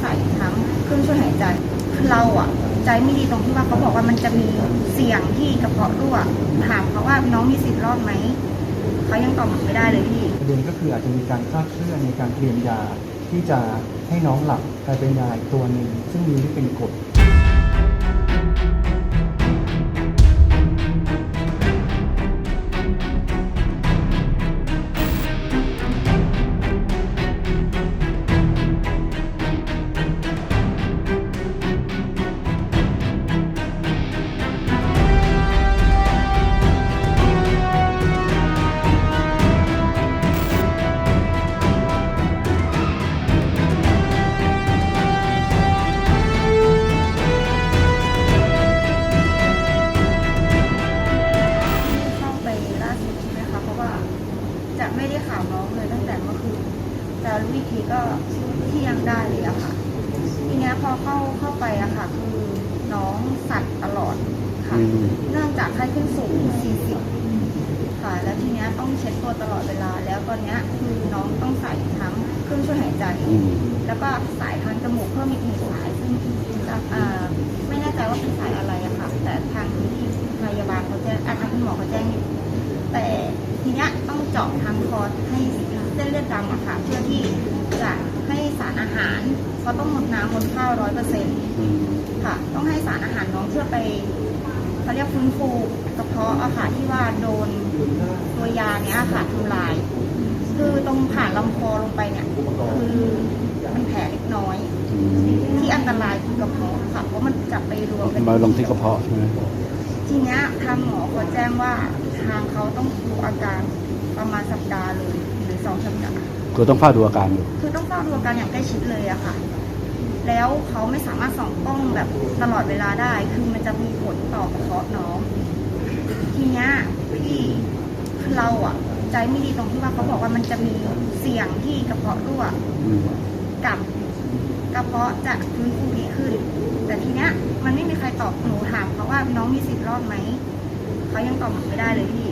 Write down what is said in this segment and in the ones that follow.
ใส่ทั้งเครื่องช่วยหายใจคือเราอะใจไม่ดีตรงที่ว่าเขาบอกว่ามันจะมีเสี่ยงที่กระเพาะรั่วถามเขาว่าน้องมีสิทธิ์รอดไหมเขายังตอบหนูไม่ได้เลยพี่ประเด็นก็คืออาจจะมีการคลาดเคลื่อนในการเตรียมยาที่จะให้น้องหลับกลายเป็นยาอีกตัวหนึ่งซึ่งมีฤทธิ์เป็นกรด ว่าจะไม่ได้ข่าวน้องเลยตั้งแต่เมื่อคืนจะรู้อีกทีก็เที่ยงได้เลยอะค่ะ ทีเนี้ยพอเข้าเข้าไปอะค่ะ คือน้องสัตว์ตลอดค่ะอืมเนื่องจากไข้ขึ้นสูง 40 ค่ะ แล้วทีเนี้ยต้องเช็ดตัวตลอดเวลา แล้วตอนเนี้ยคือน้องต้องใส่ทั้งเครื่องช่วยหายใจอืมแล้วก็สายทางจมูกเพิ่มอีกหนึ่งสายซึ่งจะอ่าไม่แน่ใจว่าเป็นสาย เจาะทางคอให้เส้นเลือดดำอะค่ะ เพื่อที่จะให้สารอาหารเขาต้องหมดน้ำหมดข้าวร้อยเปอร์เซ็นต์อืมค่ะ ต้องให้สารอาหารน้องเพื่อไปเขาเรียกฟื้นฟูกระเพาะอะค่ะที่ว่าโดนตัวยาเนี้ยค่ะทำลาย คือตรงผ่านลำคอลงไปเนี่ยคือมันแผลเล็กน้อยอืมที่อันตรายคือกระเพาะค่ะเพราะมันจะไปรวมกันมาลงที่กระเพาะใช่ไหมทีเนี้ยทางหมอเขาแจ้งว่าทางเขาต้องดูอาการ ประมาณสัปดาห์เลยหรือสองสัปดาห์คือต้องเฝ้าดูอาการอยู่ คือต้องเฝ้าดูอาการอย่างใกล้ชิดเลยอะค่ะ แล้วเขาไม่สามารถส่องกล้องแบบตลอดเวลาได้ คือมันจะมีผลต่อกระเพาะน้อง ทีเนี้ยพี่คือเราอะใจไม่ดีตรงที่ว่าเขาบอกว่ามันจะมีเสี่ยงที่กระเพาะรั่วอืมกับกระเพาะจะฟื้นฟูดีขึ้น แต่ทีเนี้ยมันไม่มีใครตอบหนูถามเขาว่าน้องมีสิทธิ์รอดไหมเขายังตอบหนูไม่ได้เลยพี่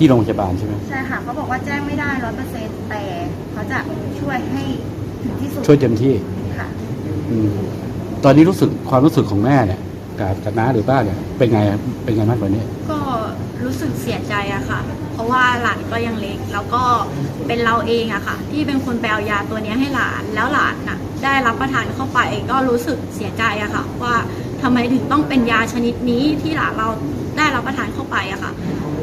ที่โรงพยาบาลใช่ไหมใช่ค่ะเขาบอกว่าแจ้งไม่ได้ร้อยเปอร์เซ็นต์แต่เขาจะช่วยให้ถึงที่สุดช่วยเต็มที่ค่ะอืมตอนนี้รู้สึกความรู้สึกของแม่เนี่ยกับกับน้าหรือป้าเนี่ยเป็นไงเป็นไงบ้างตอนนี้ ก็รู้สึกเสียใจอะค่ะ เพราะว่าหลานก็ยังเล็ก แล้วก็เป็นเราเองอะค่ะ ที่เป็นคนไปเอายาตัวเนี้ยให้หลานแล้วหลานน่ะ ได้รับประทานเข้าไปก็รู้สึกเสียใจอะค่ะ ว่าทำไมถึงต้องเป็นยาชนิดนี้ที่หลานเราได้รับประทานเข้าไปอะค่ะ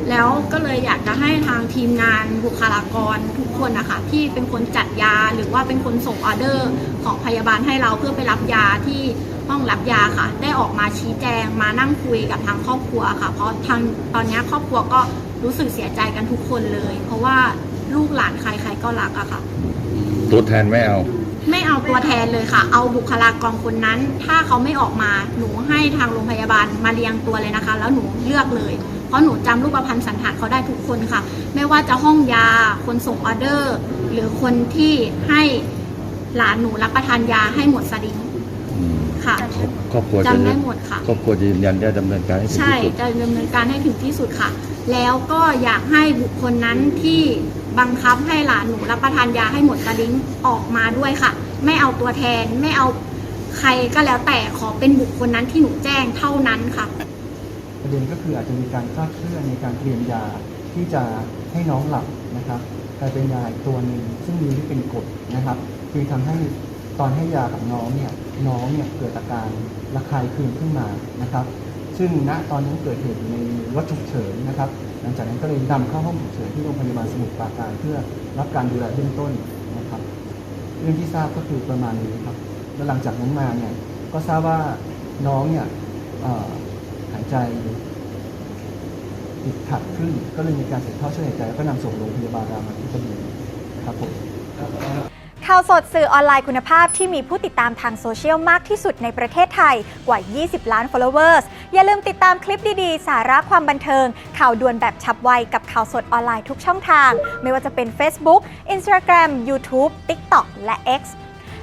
แล้วก็เลยอยากจะให้ทางทีมงานบุคลากรทุกคนนะคะที่เป็นคนจัดยาหรือว่าเป็นคนส่งออเดอร์ของพยาบาลให้เราเพื่อไปรับยาที่ห้องรับยาค่ะ ได้ออกมาชี้แจงมานั่งคุยกับทางครอบครัวค่ะ เพราะทางตอนนี้ครอบครัวก็รู้สึกเสียใจกันทุกคนเลย เพราะว่าลูกหลานใครๆก็รักอะค่ะ ตัวแทนไม่เอา ไม่เอาตัวแทนเลยค่ะ เอาบุคลากรคนนั้น ถ้าเขาไม่ออกมาหนูให้ทางโรงพยาบาลมาเรียงตัวเลยนะคะ แล้วหนูเลือกเลย เพราะหนูจำรูปพรรณสันฐานเขาได้ทุกคนค่ะ ไม่ว่าจะห้องยา คนส่งออเดอร์ หรือคนที่ให้หลานหนูรับประทานยาให้หมดสลิงค่ะครอบครัวจะจำได้หมดค่ะครอบครัวจะยืนยันจะดำเนินการให้ถึงใช่ที่สุดจะดำเนินการให้ถึงที่สุดค่ะ แล้วก็อยากให้บุคคลนั้นที่บังคับให้หลานหนูรับประทานยาให้หมดสลิงออกมาด้วยค่ะ ไม่เอาตัวแทนไม่เอาใครก็แล้วแต่ขอเป็นบุคคลนั้นที่หนูแจ้งเท่านั้นค่ะ ประเด็นก็คืออาจจะมีการคลาดเคลื่อนในการเตรียมยาที่จะให้น้องหลับนะครับกลายเป็นยาตัวหนึ่งซึ่งมีทธิ์เป็นกรดนะครับ คือทำให้ตอนให้ยากับน้องเนี่ยน้องเนี่ยเกิดอาการระคายเคืองขึ้นมานะครับ ซึ่งณตอนนั้นเกิดเหตุอยู่ในรถฉุกเฉินนะครับ หลังจากนั้นก็เลยนำเข้าห้องฉุกเฉินที่โรงพยาบาลสมุทรปราการเพื่อรับการดูแลเบื้องต้นนะครับ เรื่องที่ทราบก็คือประมาณนี้ครับแล้วหลังจากนั้นมาเนี่ยก็ทราบว่าน้องเนี่ย หายใจติดขัดขึ้น ก็เลยมีการใส่ท่อช่วยหายใจแล้วก็นำส่งโรงพยาบาลรามาธิบดีครับผมข่าวสดสื่อออนไลน์คุณภาพที่มีผู้ติดตามทางโซเชียลมากที่สุดในประเทศไทยกว่า 20 ล้าน followers อย่าลืมติดตามคลิปดีๆ สาระความบันเทิง ข่าวด่วนแบบฉับไวกับข่าวสดออนไลน์ทุกช่องทาง ไม่ว่าจะเป็น Facebook Instagram YouTube TikTok และ X